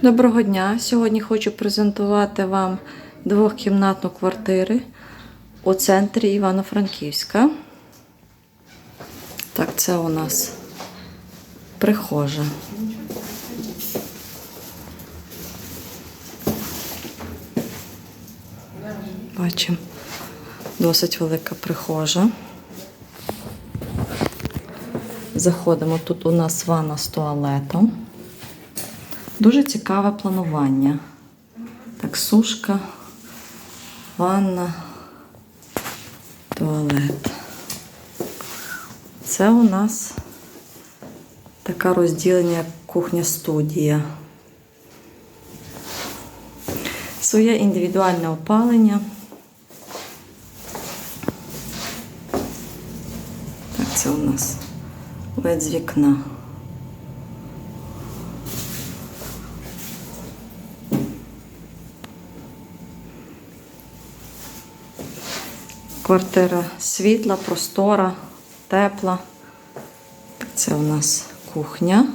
Доброго дня! Сьогодні хочу презентувати вам двохкімнатну квартиру у центрі Івано-Франківська. Так, це у нас прихожа. Бачимо, досить велика прихожа. Заходимо. Тут у нас ванна з туалетом. Дуже цікаве планування. Так, сушка, ванна, туалет. Це у нас таке розділення кухня-студія. Своє індивідуальне опалення. Так, це у нас вид з вікна. Квартира світла, простора, тепла. Це у нас кухня.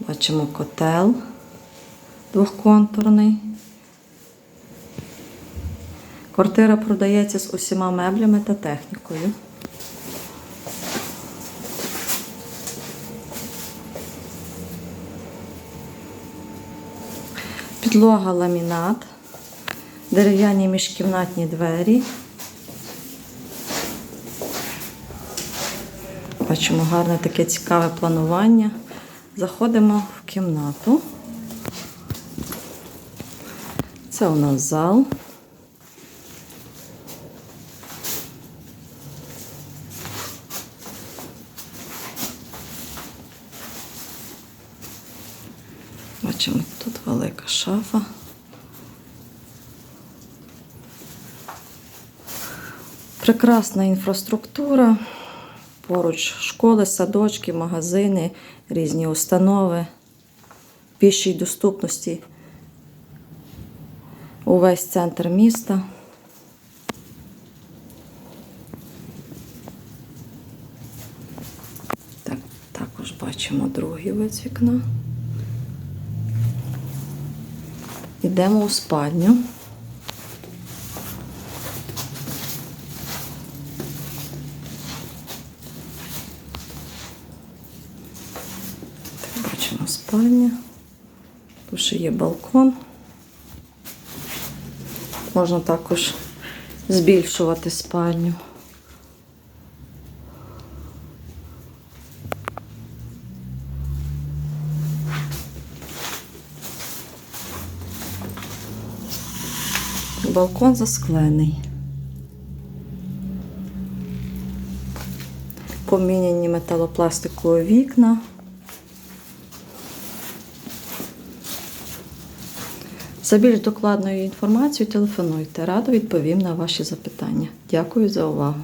Бачимо котел двохконтурний. Квартира продається з усіма меблями та технікою. Підлога ламінат, дерев'яні міжкімнатні двері. Бачимо гарне таке цікаве планування. Заходимо в кімнату. Це у нас зал. Бачимо, тут велика шафа. Прекрасна інфраструктура. Поруч школи, садочки, магазини, різні установи, пішій доступності. Увесь центр міста. Так, також бачимо другий вид вікна. Йдемо у спальню. Так, бачимо спальня. Тут ще є балкон. Можна також збільшувати спальню. Балкон засклений. Поміняні металопластикові вікна. За більш докладною інформацією телефонуйте. Радо відповім на ваші запитання. Дякую за увагу.